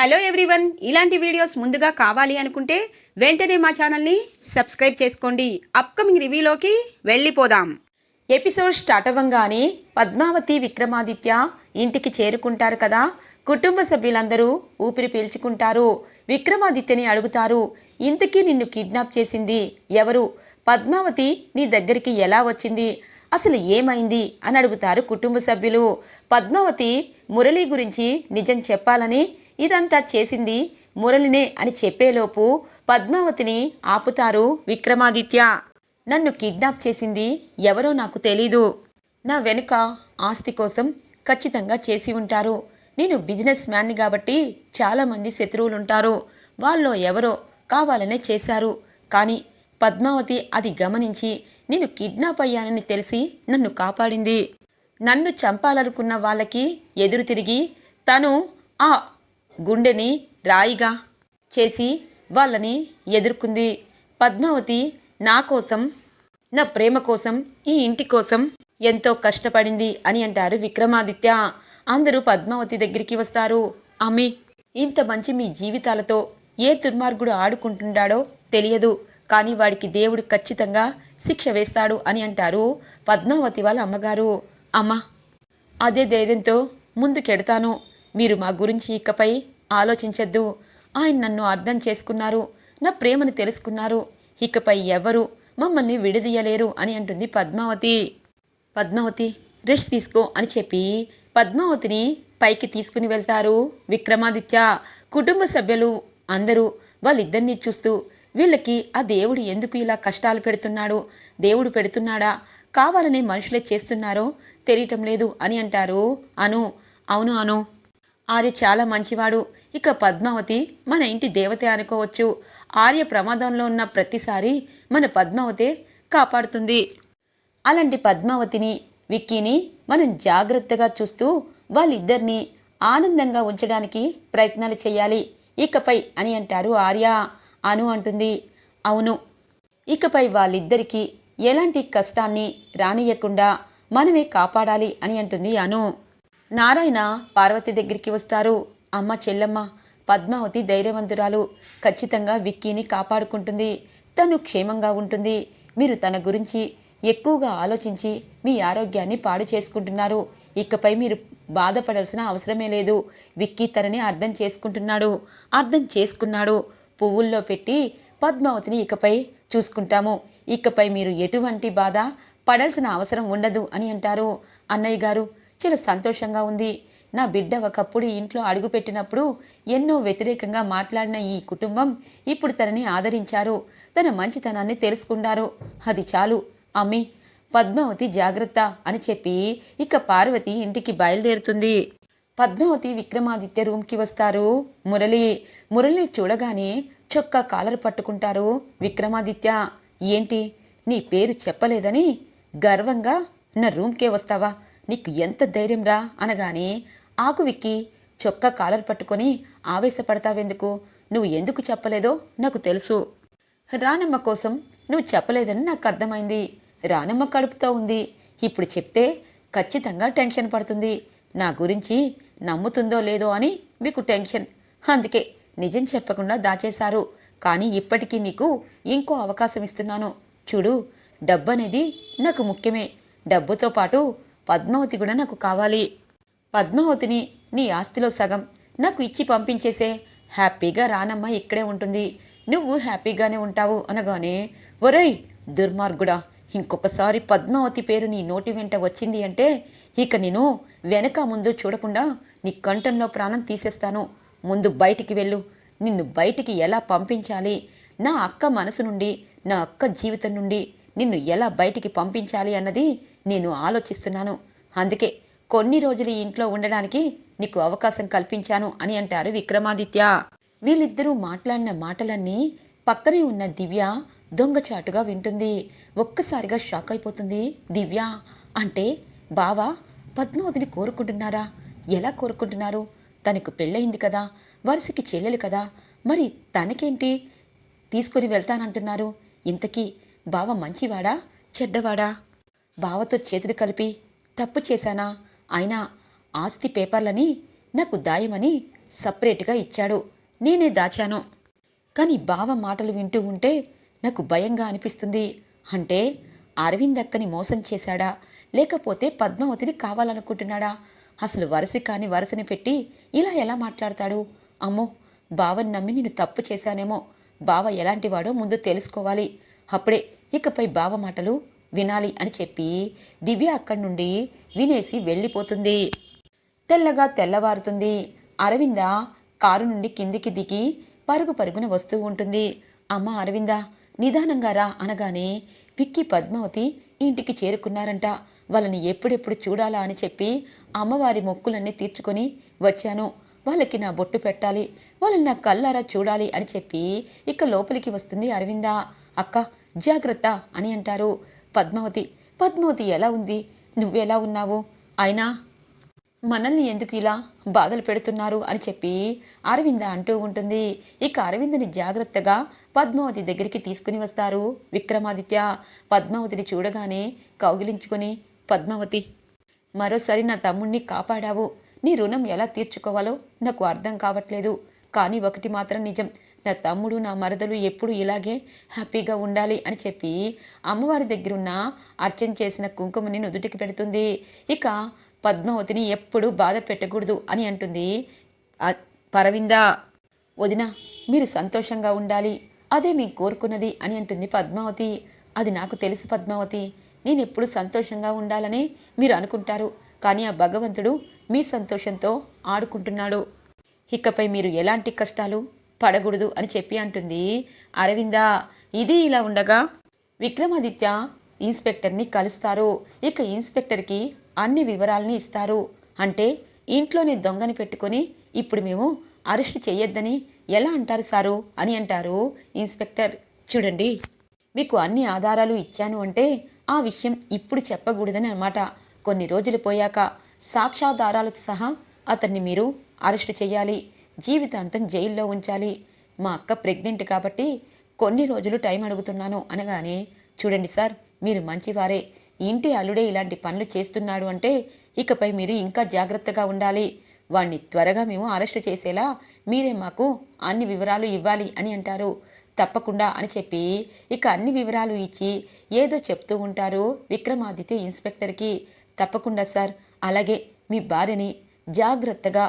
Hello everyone ఇలాంటి videos ముందుగా కావాలి అనుకుంటే వెంటనే మా ఛానల్ని సబ్స్క్రైబ్ చేసుకోండి. అప్కమింగ్ రివ్యూలోకి వెళ్ళిపోదాం. ఎపిసోడ్ స్టార్ట్ అవ్వంగానే పద్మావతి విక్రమాదిత్య ఇంటికి చేరుకుంటారు కదా. కుటుంబ సభ్యులందరూ ఊపిరి పీల్చుకుంటారు. విక్రమాదిత్యని అడుగుతారు ఇంతకీ నిన్ను కిడ్నాప్ చేసింది ఎవరు? పద్మావతి నీ దగ్గరికి ఎలా వచ్చింది? అసలు ఏమైంది? అని అడుగుతారు కుటుంబ సభ్యులు. పద్మావతి మురళి గురించి నిజం చెప్పాలని ఇదంతా చేసింది మురళినే అని చెప్పేలోపు పద్మావతిని ఆపుతారు విక్రమాదిత్య. నన్ను కిడ్నాప్ చేసింది ఎవరో నాకు తెలీదు. నా వెనుక ఆస్తి కోసం ఖచ్చితంగా చేసి ఉంటారు. నేను బిజినెస్ మ్యాన్ని కాబట్టి చాలామంది శత్రువులుంటారు. వాళ్ళు ఎవరో కావాలనే చేశారు. కానీ పద్మావతి అది గమనించి నేను కిడ్నాప్ అయ్యానని తెలిసి నన్ను కాపాడింది. నన్ను చంపాలనుకున్న వాళ్ళకి ఎదురు తిరిగి తను ఆ గుండెని రాయిగా చేసి వాళ్ళని ఎదుర్కొంది. పద్మావతి నా కోసం నా ప్రేమ కోసం ఈ ఇంటి కోసం ఎంతో కష్టపడింది అని అంటారు విక్రమాదిత్య. అందరూ పద్మావతి దగ్గరికి వస్తారు. అమ్మి ఇంత మంచి మీ జీవితాలతో ఏ దుర్మార్గుడు ఆడుకుంటుంటాడో తెలియదు. కానీ వాడికి దేవుడు ఖచ్చితంగా శిక్ష వేస్తాడు అని అంటారు పద్మావతి వాళ్ళ అమ్మగారు. అమ్మ అదే ధైర్యంతో ముందుకెడతాను. మీరు మా గురించి ఇకపై ఆలోచించద్దు. ఆయన నన్ను అర్థం చేసుకున్నారు. నా ప్రేమను తెలుసుకున్నారు. ఇకపై ఎవరు మమ్మల్ని విడదీయలేరు అని అంటుంది పద్మావతి. పద్మావతి రెస్ట్ తీసుకో అని చెప్పి పద్మావతిని పైకి తీసుకుని వెళ్తారు విక్రమాదిత్య. కుటుంబ సభ్యులు అందరూ వాళ్ళిద్దరినీ చూస్తూ వీళ్ళకి ఆ దేవుడు ఎందుకు ఇలా కష్టాలు పెడుతున్నాడు? దేవుడు పెడుతున్నాడా? కావాలనే మనుషులే చేస్తున్నారో తెలియటం లేదు అని అంటారు అను. అవును అను. ఆర్య చాలా మంచివాడు. ఇక పద్మావతి మన ఇంటి దేవతే అనుకోవచ్చు. ఆర్య ప్రమాదంలో ఉన్న ప్రతిసారి మన పద్మావతే కాపాడుతుంది. అలాంటి పద్మావతిని విక్కీని మనం జాగ్రత్తగా చూస్తూ వాళ్ళిద్దరినీ ఆనందంగా ఉంచడానికి ప్రయత్నాలు చేయాలి. ఇకపై అని అంటారు ఆర్య. అను అంటుంది. అవును. ఇకపై వాళ్ళిద్దరికీ ఎలాంటి కష్టాన్ని రానియకుండా మనమే కాపాడాలి అని అంటుంది అను. నారాయణ పార్వతి దగ్గరికి వస్తారు. అమ్మ చెల్లమ్మ పద్మావతి ధైర్యవంతురాలు ఖచ్చితంగా విక్కీని కాపాడుకుంటుంది. తను క్షేమంగా ఉంటుంది. మీరు తన గురించి ఎక్కువగా ఆలోచించి మీ ఆరోగ్యాన్ని పాడు చేసుకుంటున్నారు. ఇకపై మీరు బాధపడాల్సిన అవసరమే లేదు. విక్కీ తనని అర్థం చేసుకుంటున్నాడు. అర్థం చేసుకున్నాడు. పువ్వుల్లో పెట్టి పద్మావతిని ఇకపై చూసుకుంటాము. ఇకపై మీరు ఎటువంటి బాధ పడాల్సిన అవసరం ఉండదు అని అంటారు. అన్నయ్య గారు చాలా సంతోషంగా ఉంది. నా బిడ్డ ఒకప్పుడు ఇంట్లో అడుగుపెట్టినప్పుడు ఎన్నో వ్యతిరేకంగా మాట్లాడిన ఈ కుటుంబం ఇప్పుడు తనని ఆదరించారు. తన మంచితనాన్ని తెలుసుకున్నారు. అది చాలు. అమ్మి పద్మావతి జాగ్రత్త అని చెప్పి ఇక పార్వతి ఇంటికి బయలుదేరుతుంది. పద్మావతి విక్రమాదిత్య రూమ్కి వస్తారు. మురళి మురళి చూడగానే చొక్కా కాలరు పట్టుకుంటారు విక్రమాదిత్య. ఏంటి? నీ పేరు చెప్పలేదని గర్వంగా నా రూమ్కే వస్తావా? నీకు ఎంత ధైర్యం రా అనగానే ఆకు విక్కి చొక్కా కాలర్ పట్టుకొని ఆవేశపడతావెందుకు? నువ్వు ఎందుకు చెప్పలేదో నాకు తెలుసు. రానమ్మ కోసం నువ్వు చెప్పలేదని నాకు అర్థమైంది. రానమ్మ కడుపుతో ఉంది. ఇప్పుడు చెప్తే ఖచ్చితంగా టెన్షన్ పడుతుంది. నా గురించి నమ్ముతుందో లేదో అని మీకు టెన్షన్. అందుకే నిజం చెప్పకుండా దాచేశారు. కానీ ఇప్పటికీ నీకు ఇంకో అవకాశం ఇస్తున్నాను. చూడు డబ్బు అనేది నాకు ముఖ్యమే. డబ్బుతో పాటు పద్మావతి కూడా నాకు కావాలి. పద్మావతిని నీ ఆస్తిలో సగం నాకు ఇచ్చి పంపించేసే హ్యాపీగా రానమ్మ ఇక్కడే ఉంటుంది. నువ్వు హ్యాపీగానే ఉంటావు అనగానే ఒరేయ్ దుర్మార్గుడా ఇంకొకసారి పద్మావతి పేరు నీ నోటి వెంట వచ్చింది అంటే ఇక నేను వెనక ముందు చూడకుండా నీ కంఠంలో ప్రాణం తీసేస్తాను. ముందు బయటికి వెళ్ళు. నిన్ను బయటికి ఎలా పంపించాలి? నా అక్క మనసు నుండి నా అక్క జీవితం నుండి నిన్ను ఎలా బయటికి పంపించాలి అన్నది నేను ఆలోచిస్తున్నాను. అందుకే కొన్ని రోజులు ఈ ఇంట్లో ఉండడానికి నీకు అవకాశం కల్పించాను అని అంటారు విక్రమాదిత్య. వీళ్ళిద్దరూ మాట్లాడిన మాటలన్నీ పక్కనే ఉన్న దివ్య దొంగచాటుగా వింటుంది. ఒక్కసారిగా షాక్ అయిపోతుంది. దివ్య అంటే బావా పద్మావతిని కోరుకుంటున్నారా? ఎలా కోరుకుంటున్నారు? తనకు పెళ్ళయింది కదా వరుసకి చెల్లెలు కదా మరి తనకేంటి? తీసుకొని వెళ్తానంటున్నారు. ఇంతకీ బావ మంచివాడా? చెడ్డవాడా? బావతో చేతులు కలిపి తప్పు చేశానా? అయినా ఆస్తి పేపర్లని నాకు దాయమని సపరేట్గా ఇచ్చాడు. నేనే దాచాను. కానీ బావ మాటలు వింటూ ఉంటే నాకు భయంగా అనిపిస్తుంది. అంటే అరవింద్ అక్కని మోసం చేశాడా? లేకపోతే పద్మావతిని కావాలనుకుంటున్నాడా? అసలు వరస కాని వరసని పెట్టి ఇలా ఎలా మాట్లాడతాడు? అమ్మో బావని నమ్మి నేను తప్పు చేశానేమో. బావ ఎలాంటివాడో ముందు తెలుసుకోవాలి. అప్పుడే ఇకపై బావ మాటలు వినాలి అని చెప్పి దివ్య అక్కడి నుండి వినేసి వెళ్ళిపోతుంది. తెల్లగా తెల్లవారుతుంది. అరవింద కారు నుండి కిందికి దిగి పరుగు పరుగున వస్తూ ఉంటుంది. అమ్మ అరవింద నిదానంగా రా అనగానే విక్కీ పద్మావతి ఇంటికి చేరుకున్నారంట. వాళ్ళని ఎప్పుడెప్పుడు చూడాలా అని చెప్పి అమ్మవారి మొక్కులన్నీ తీర్చుకొని వచ్చాను. వాళ్ళకి నా బొట్టు పెట్టాలి. వాళ్ళని నా కళ్ళారా చూడాలి అని చెప్పి ఇక లోపలికి వస్తుంది అరవింద. అక్క జాగ్రత్త అని అంటారు. పద్మావతి పద్మావతి ఎలా ఉంది? నువ్వెలా ఉన్నావు? అయినా మనల్ని ఎందుకు ఇలా బాధలు పెడుతున్నారు అని చెప్పి అరవింద అంటూ ఉంటుంది. ఇక అరవిందని జాగ్రత్తగా పద్మావతి దగ్గరికి తీసుకుని వస్తారు విక్రమాదిత్య. పద్మావతిని చూడగానే కౌగిలించుకొని పద్మావతి మరోసారి నా తమ్ముణ్ణి కాపాడావు. నీ రుణం ఎలా తీర్చుకోవాలో నాకు అర్థం కావట్లేదు. కానీ ఒకటి మాత్రం నిజం. నా తమ్ముడు నా మరదలు ఎప్పుడు ఇలాగే హ్యాపీగా ఉండాలి అని చెప్పి అమ్మవారి దగ్గరున్న అర్చన చేసిన కుంకుమని నుదుటికి పెడుతుంది. ఇక పద్మావతిని ఎప్పుడు బాధ పెట్టకూడదు అని అంటుంది పరవింద. వదిన మీరు సంతోషంగా ఉండాలి. అదే మీకు కోరుకున్నది అని అంటుంది పద్మావతి. అది నాకు తెలుసు పద్మావతి. నేను ఎప్పుడు సంతోషంగా ఉండాలని మీరు అనుకుంటారు. కానీ ఆ భగవంతుడు మీ సంతోషంతో ఆడుకుంటున్నాడు. ఇకపై మీరు ఎలాంటి కష్టాలు పడకూడదు అని చెప్పి అంటుంది. అరవింద ఇది ఇలా ఉండగా విక్రమాదిత్య ఇన్స్పెక్టర్ని కలుస్తారు. ఇక ఇన్స్పెక్టర్కి అన్ని వివరాలని ఇస్తారు. అంటే ఇంట్లోనే దొంగని పెట్టుకొని ఇప్పుడు మేము అరెస్ట్ చేయొద్దని ఎలా అంటారు సారు అని అంటారు ఇన్స్పెక్టర్. చూడండి మీకు అన్ని ఆధారాలు ఇచ్చాను అంటే ఆ విషయం ఇప్పుడు చెప్పకూడదని అనమాట కొన్ని రోజులు పోయాక సాక్ష్యాధారాలతో సహా అతన్ని మీరు అరెస్టు చేయాలి. జీవితాంతం జైల్లో ఉంచాలి. మా అక్క ప్రెగ్నెంట్ కాబట్టి కొన్ని రోజులు టైం అడుగుతున్నాను అనగానే చూడండి సార్ మీరు మంచివారే. ఇంటి అల్లుడే ఇలాంటి పనులు చేస్తున్నాడు అంటే ఇకపై మీరు ఇంకా జాగ్రత్తగా ఉండాలి. వాణ్ణి త్వరగా మేము అరెస్ట్ చేసేలా మీరే మాకు అన్ని వివరాలు ఇవ్వాలి అని అంటారు. తప్పకుండా అని చెప్పి ఇక అన్ని వివరాలు ఇచ్చి ఏదో చెప్తూ ఉంటారు విక్రమాదిత్య ఇన్స్పెక్టర్కి. తప్పకుండా సార్ అలాగే మీ భార్యని జాగ్రత్తగా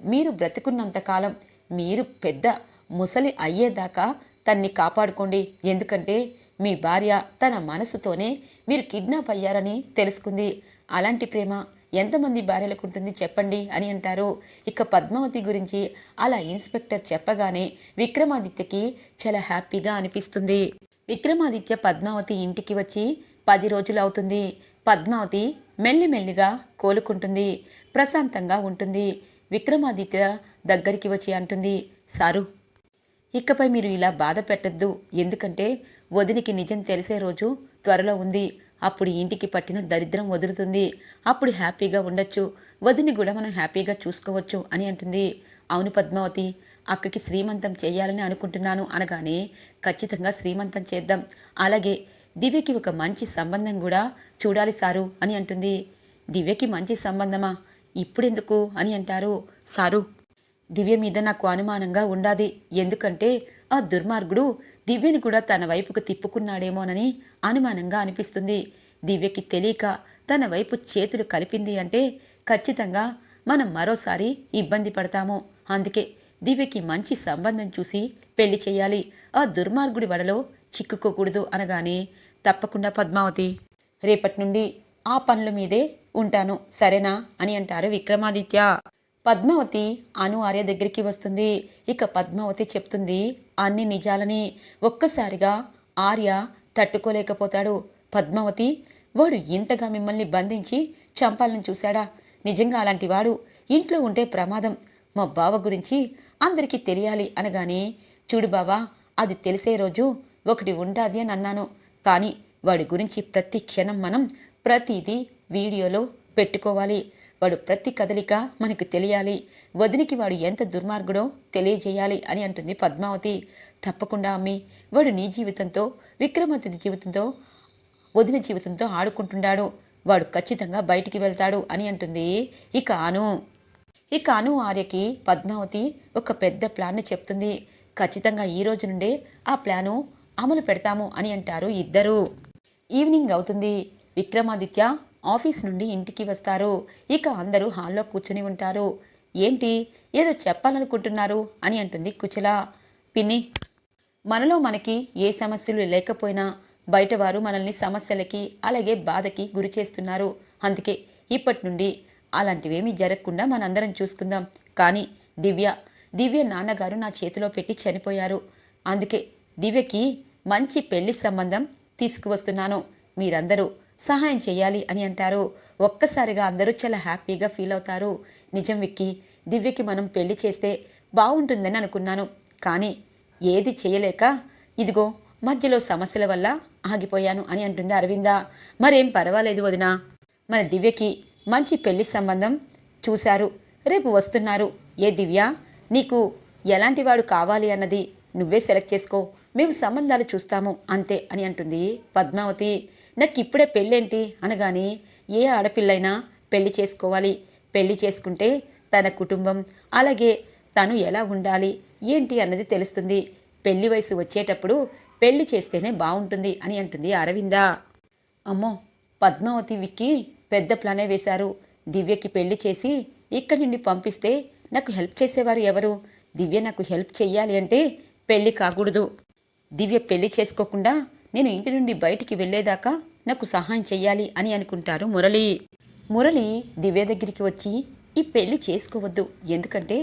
మీరు బ్రతుకున్నంత కాలం మీరు పెద్ద ముసలి అయ్యేదాకా తన్ని కాపాడుకోండి. ఎందుకంటే మీ భార్య తన మనసుతోనే మీరు కిడ్నాప్ అయ్యారని తెలుసుకుంది. అలాంటి ప్రేమ ఎంతమంది భార్యలకు ఉంటుంది చెప్పండి అని అంటారు. ఇక పద్మావతి గురించి అలా ఇన్స్పెక్టర్ చెప్పగానే విక్రమాదిత్యకి చాలా హ్యాపీగా అనిపిస్తుంది. విక్రమాదిత్య పద్మావతి ఇంటికి వచ్చి పది రోజులు అవుతుంది. పద్మావతి మెల్లిమెల్లిగా కోలుకుంటుంది. ప్రశాంతంగా ఉంటుంది. విక్రమాదిత్య దగ్గరికి వచ్చి అంటుంది సారు ఇకపై మీరు ఇలా బాధ పెట్టద్దు. ఎందుకంటే వదినికి నిజం తెలిసే రోజు త్వరలో ఉంది. అప్పుడు ఇంటికి పట్టిన దరిద్రం వదులుతుంది. అప్పుడు హ్యాపీగా ఉండొచ్చు. వదిని కూడా మనం హ్యాపీగా చూసుకోవచ్చు అని అంటుంది. అవును పద్మావతి అక్కకి శ్రీమంతం చేయాలని అనుకుంటున్నాను అనగానే ఖచ్చితంగా శ్రీమంతం చేద్దాం. అలాగే దివ్యకి ఒక మంచి సంబంధం కూడా చూడాలి సారు అని అంటుంది. దివ్యకి మంచి సంబంధమా? ఇప్పుడెందుకు అని అంటారు. సారు దివ్య మీద నాకు అనుమానంగా ఉండాది. ఎందుకంటే ఆ దుర్మార్గుడు దివ్యని కూడా తన వైపుకు తిప్పుకున్నాడేమోనని అనుమానంగా అనిపిస్తుంది. దివ్యకి తెలియక తన వైపు చేతులు కలిపింది అంటే ఖచ్చితంగా మనం మరోసారి ఇబ్బంది పడతాము. అందుకే దివ్యకి మంచి సంబంధం చూసి పెళ్ళి చేయాలి. ఆ దుర్మార్గుడి వడలో చిక్కుకోకూడదు అనగానే తప్పకుండా పద్మావతి రేపటి నుండి ఆ పనుల మీదే ఉంటాను. సరేనా? అని అంటారు విక్రమాదిత్య. పద్మావతి అను ఆర్య దగ్గరికి వస్తుంది. ఇక పద్మావతి చెప్తుంది అన్ని నిజాలని. ఒక్కసారిగా ఆర్య తట్టుకోలేకపోతాడు. పద్మావతి వాడు ఇంతగా మిమ్మల్ని బంధించి చంపాలని చూశాడా? నిజంగా అలాంటి వాడు ఇంట్లో ఉంటే ప్రమాదం. మా బావ గురించి అందరికీ తెలియాలి అనగానే చూడు బావా అది తెలిసే రోజు ఒకటి ఉండాది అని అన్నాను. కానీ వాడి గురించి ప్రతి క్షణం మనం ప్రతిదీ వీడియోలో పెట్టుకోవాలి. వాడు ప్రతి కదలిక మనకు తెలియాలి. వదినికి వాడు ఎంత దుర్మార్గుడో తెలియజేయాలి అని అంటుంది పద్మావతి. తప్పకుండా అమ్మి. వాడు నీ జీవితంతో విక్రమాదిత్య జీవితంతో వదిన జీవితంతో ఆడుకుంటున్నాడు. వాడు ఖచ్చితంగా బయటికి వెళ్తాడు అని అంటుంది ఇక అను ఇక అను ఆర్యకి పద్మావతి ఒక పెద్ద ప్లాన్ని చెప్తుంది. ఖచ్చితంగా ఈ రోజు నుండే ఆ ప్లాను అమలు పెడతాము అని అంటారు ఇద్దరు. ఈవినింగ్ అవుతుంది. విక్రమాదిత్య ఆఫీస్ నుండి ఇంటికి వస్తారు. ఇక అందరూ హాల్లో కూర్చుని ఉంటారు. ఏంటి? ఏదో చెప్పాలనుకుంటున్నారు అని అంటుంది కుచల. పిన్ని మనలో మనకి ఏ సమస్యలు లేకపోయినా బయట వారు మనల్ని సమస్యలకి అలాగే బాధకి గురి చేస్తున్నారు. అందుకే ఇప్పటి నుండి అలాంటివేమీ జరగకుండా మనందరం చూసుకుందాం. కానీ దివ్య దివ్య నాన్నగారు నా చేతిలో పెట్టి చనిపోయారు. అందుకే దివ్యకి మంచి పెళ్ళి సంబంధం తీసుకువస్తున్నాను. మీరందరూ సహాయం చేయాలి అని అంటారు. ఒక్కసారిగా అందరూ చాలా హ్యాపీగా ఫీల్ అవుతారు. నిజం విక్కి దివ్యకి మనం పెళ్ళి చేస్తే బాగుంటుందని అనుకున్నాను. కానీ ఏది చేయలేక ఇదిగో మధ్యలో సమస్యల వల్ల ఆగిపోయాను అని అంటుంది అరవింద. మరేం పర్వాలేదు వదినా. మన దివ్యకి మంచి పెళ్ళి సంబంధం చూశారు. రేపు వస్తున్నారు. ఏ దివ్య నీకు ఎలాంటి వాడు కావాలి అన్నది నువ్వే సెలెక్ట్ చేసుకో. మేము సంబంధాలు చూస్తాము అంతే అని అంటుంది పద్మావతి. నాకు ఇప్పుడే పెళ్ళేంటి? అనగాని ఏ ఆడపిల్లైనా పెళ్ళి చేసుకోవాలి. పెళ్ళి చేసుకుంటే తన కుటుంబం అలాగే తను ఎలా ఉండాలి ఏంటి అన్నది తెలుస్తుంది. పెళ్ళి వయసు వచ్చేటప్పుడు పెళ్ళి చేస్తేనే బాగుంటుంది అని అంటుంది అరవింద. అమ్మో పద్మావతి విక్కి పెద్ద ప్లానే వేశారు. దివ్యకి పెళ్ళి చేసి ఇక్కడి నుండి పంపిస్తే నాకు హెల్ప్ చేసేవారు ఎవరు? దివ్య నాకు హెల్ప్ చెయ్యాలి అంటే పెళ్ళి కాకూడదు. దివ్య పెళ్ళి చేసుకోకుండా నేను ఇంటి నుండి బయటికి వెళ్ళేదాకా నాకు సహాయం చెయ్యాలి అని అనుకుంటారు మురళి. మురళి దివ్య దగ్గరికి వచ్చి ఈ పెళ్ళి చేసుకోవద్దు. ఎందుకంటే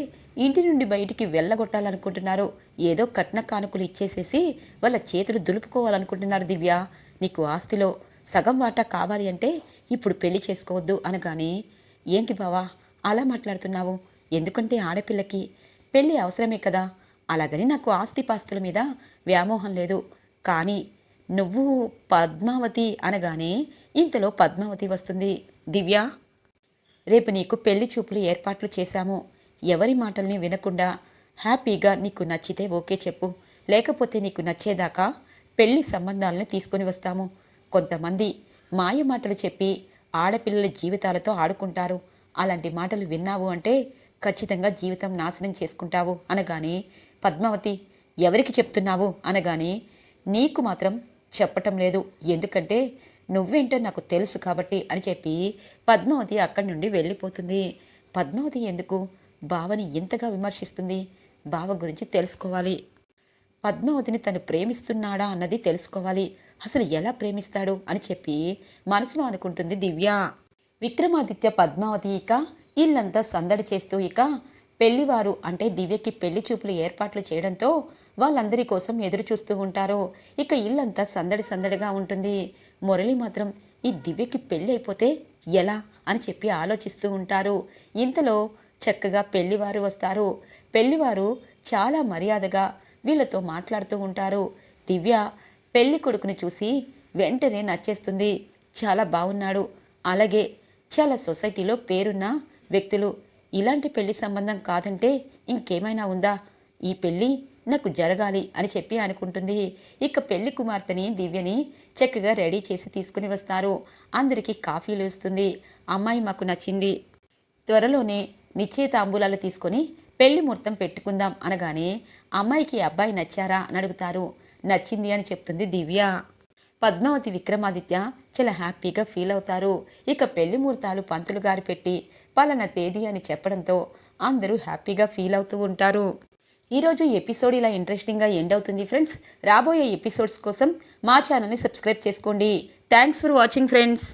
ఇంటి నుండి బయటికి వెళ్ళగొట్టాలనుకుంటున్నారు. ఏదో కట్న కానుకలు ఇచ్చేసేసి వాళ్ళ చేతులు దులుపుకోవాలనుకుంటున్నారు దివ్య. నీకు ఆస్తిలో సగం వాటా కావాలి అంటే ఇప్పుడు పెళ్ళి చేసుకోవద్దు అనగానే ఏంటి బావా అలా మాట్లాడుతున్నావు? ఎందుకంటే ఆడపిల్లకి పెళ్ళి అవసరమే కదా. అలాగని నాకు ఆస్తిపాస్తుల మీద వ్యామోహం లేదు. కానీ నువ్వు పద్మావతి అనగానే ఇంతలో పద్మావతి వస్తుంది. దివ్య రేపు నీకు పెళ్ళి చూపులు ఏర్పాట్లు చేశాము. ఎవరి మాటల్ని వినకుండా హ్యాపీగా నీకు నచ్చితే ఓకే చెప్పు. లేకపోతే నీకు నచ్చేదాకా పెళ్ళి సంబంధాలను తీసుకొని వస్తాము. కొంతమంది మాయ మాటలు చెప్పి ఆడపిల్లల జీవితాలతో ఆడుకుంటారు. అలాంటి మాటలు విన్నావు అంటే ఖచ్చితంగా జీవితం నాశనం చేసుకుంటావు అనగానే పద్మావతి ఎవరికి చెప్తున్నావు అనగానే నీకు మాత్రం చెప్పటం లేదు. ఎందుకంటే నువ్వేంటో నాకు తెలుసు కాబట్టి అని చెప్పి పద్మావతి అక్కడి నుండి వెళ్ళిపోతుంది. పద్మావతి ఎందుకు? బావని ఎంతగా విమర్శిస్తుంది? బావ గురించి తెలుసుకోవాలి. పద్మావతిని తను ప్రేమిస్తున్నాడా అన్నది తెలుసుకోవాలి. అసలు ఎలా ప్రేమిస్తాడు అని చెప్పి మనసులో అనుకుంటుంది దివ్య. విక్రమాదిత్య పద్మావతి ఇక ఇల్లంతా సందడి చేస్తూ ఇక పెళ్ళివారు అంటే దివ్యకి పెళ్ళి చూపులు ఏర్పాట్లు చేయడంతో వాళ్ళందరి కోసం ఎదురు చూస్తూ ఉంటారు. ఇక ఇల్లంతా సందడి సందడిగా ఉంటుంది. మురళి మాత్రం ఈ దివ్యకి పెళ్ళి అయిపోతే ఎలా అని చెప్పి ఆలోచిస్తూ ఉంటారు. ఇంతలో చక్కగా పెళ్ళివారు వస్తారు. పెళ్ళివారు చాలా మర్యాదగా వీళ్ళతో మాట్లాడుతూ ఉంటారు. దివ్య పెళ్ళి కొడుకుని చూసి వెంటనే నచ్చేస్తుంది. చాలా బాగున్నాడు అలాగే చాలా సొసైటీలో పేరున్న వ్యక్తులు ఇలాంటి పెళ్ళి సంబంధం కాదంటే ఇంకేమైనా ఉందా? ఈ పెళ్ళి నాకు జరగాలి అని చెప్పి అనుకుంటుంది. ఇక పెళ్ళి కుమార్తెని దివ్యని చక్కగా రెడీ చేసి తీసుకుని వస్తారు. అందరికీ కాఫీలు ఇస్తుంది అమ్మాయి మాకు నచ్చింది. త్వరలోనే నిశ్చయితాంబూలాలు తీసుకొని పెళ్ళి ముహూర్తం పెట్టుకుందాం అనగానే అమ్మాయికి అబ్బాయి నచ్చారా? అని అడుగుతారు. నచ్చింది అని చెప్తుంది దివ్య. పద్మావతి విక్రమాదిత్య చాలా హ్యాపీగా ఫీల్ అవుతారు. ఇక పెళ్ళి ముహూర్తాలు పంతులు గారు పెట్టి పలానా తేదీ అని చెప్పడంతో అందరూ హ్యాపీగా ఫీల్ అవుతూ ఉంటారు. ఈరోజు ఎపిసోడ్ ఇలా ఇంట్రెస్టింగ్గా ఎండ్ అవుతుంది ఫ్రెండ్స్. రాబోయే ఎపిసోడ్స్ కోసం మా ఛానల్ని సబ్స్క్రైబ్ చేసుకోండి. Thanks for watching friends